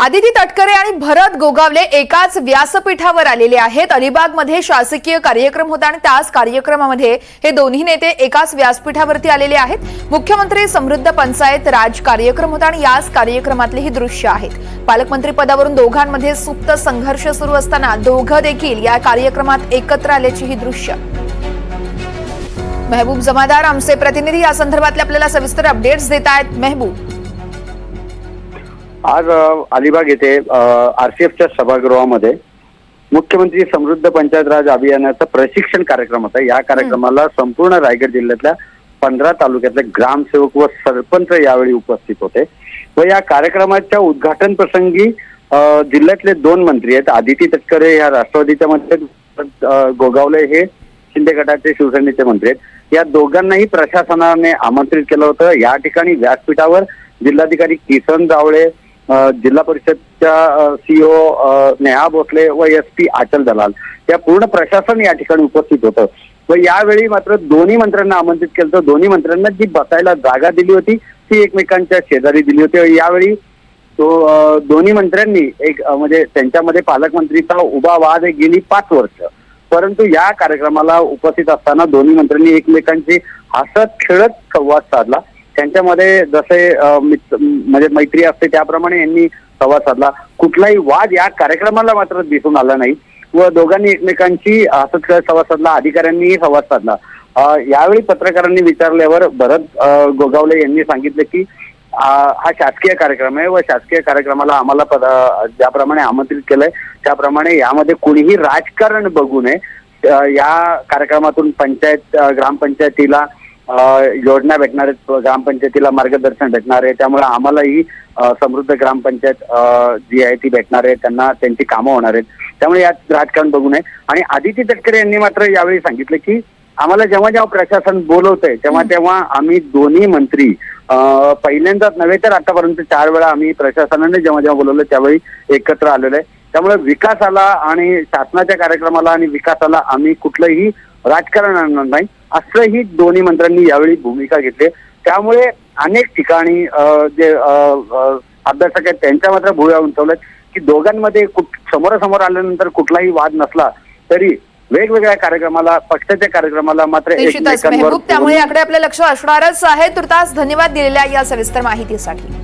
आदिती तटकरे आणि भरत गोगावले एकाच व्यासपीठावर आलेले आहेत. अलिबागमध्ये शासकीय कार्यक्रम होता आणि त्याच कार्यक्रमामध्ये हे दोन्ही नेते एकाच व्यासपीठावरती आलेले आहेत. मुख्यमंत्री समृद्ध पंचायत राज कार्यक्रम होता आणि याच कार्यक्रमातले ही दृश्य आहेत. पालकमंत्री पदावरून दोघांमध्ये सुप्त संघर्ष सुरू असताना दोघं देखील या कार्यक्रमात एकत्र आल्याची ही दृश्य. मेहबूब जमादार आमचे प्रतिनिधी या संदर्भातले आपल्याला सविस्तर अपडेट्स देत आहेत मेहबूब. आज अलिबाग येथे आरसीएफच्या सभागृहामध्ये मुख्यमंत्री समृद्ध पंचायत राज अभियानाचा प्रशिक्षण कार्यक्रम होता. या कार्यक्रमाला संपूर्ण रायगड जिल्ह्यातल्या पंधरा तालुक्यातले ग्रामसेवक व सरपंच यावेळी उपस्थित होते. व या कार्यक्रमाच्या उद्घाटन प्रसंगी जिल्ह्यातले दोन मंत्री आहेत. आदिती तटकरे ह्या राष्ट्रवादीच्या मंत्री आहेत. गोगावले हे शिंदे गटाचे शिवसेनेचे मंत्री आहेत. या दोघांनाही प्रशासनाने आमंत्रित केलं होतं. या ठिकाणी व्यासपीठावर जिल्हाधिकारी किसन जावळे जिल्हा परिषदच्या सीओ नेहा भोसले व एस पी आचल दलाल या पूर्ण प्रशासन या ठिकाणी उपस्थित होतं. व यावेळी मात्र दोन्ही मंत्र्यांना आमंत्रित केलं होतं. दोन्ही मंत्र्यांना जी बसायला जागा दिली होती ती एकमेकांच्या शेजारी दिली होती. यावेळी तो दोन्ही मंत्र्यांनी एक म्हणजे त्यांच्यामध्ये पालकमंत्रीचा उभा वाद गेली पाच वर्ष. परंतु या कार्यक्रमाला उपस्थित असताना दोन्ही मंत्र्यांनी एकमेकांशी हसत खेळत संवाद साधला. त्यांच्यामध्ये जसे मित्र- म्हणजे मैत्री असते त्याप्रमाणे यांनी संवाद साधला. कुठलाही वाद या कार्यक्रमाला मात्र दिसून आला नाही व दोघांनी एकमेकांशी हसत खेळत संवाद साधला. अधिकाऱ्यांनीही संवाद साधला. यावेळी पत्रकारांनी विचारल्यावर भरत गोगावले यांनी सांगितलं की हा शासकीय कार्यक्रम आहे व शासकीय कार्यक्रमाला आम्हाला ज्याप्रमाणे आमंत्रित केलंय त्याप्रमाणे यामध्ये कुणीही राजकारण बघू नये. या कार्यक्रमातून पंचायत ग्रामपंचायतीला योजना भेटणार आहेत ग्रामपंचायतीला मार्गदर्शन भेटणार आहे. त्यामुळे आम्हालाही समृद्ध ग्रामपंचायत जी आहे ती भेटणार आहे. त्यांना त्यांची कामं होणार आहेत. त्यामुळे यात राजकारण बघू नये. आणि आदिती तटकरे यांनी मात्र यावेळी सांगितलं की आम्हाला जेव्हा जेव्हा प्रशासन बोलवतंय तेव्हा तेव्हा आम्ही दोन्ही मंत्री पहिल्यांदाच नव्हे तर आतापर्यंत चार वेळा आम्ही प्रशासनाने जेव्हा जेव्हा बोलवलं त्यावेळी एकत्र आलेलो आहे. त्यामुळे विकासाला आणि शासनाच्या कार्यक्रमाला आणि विकासाला आम्ही कुठलंही राजकारण आणणार नाही. असंही दोन्ही मंत्र्यांनी यावेळी भूमिका घेतली. त्यामुळे अनेक ठिकाणी जे अभ्यासक आहेत त्यांच्या मात्र भुया उंचवल्यात की दोघांमध्ये कुठ- समोरासमोर आल्यानंतर कुठलाही वाद नसला तरी वेगवेगळ्या कार्यक्रमाला पक्षाच्या कार्यक्रमाला मात्र त्यामुळे याकडे आपलं लक्ष असणारच आहे. तुर्तास धन्यवाद दिलेल्या या सविस्तर माहितीसाठी.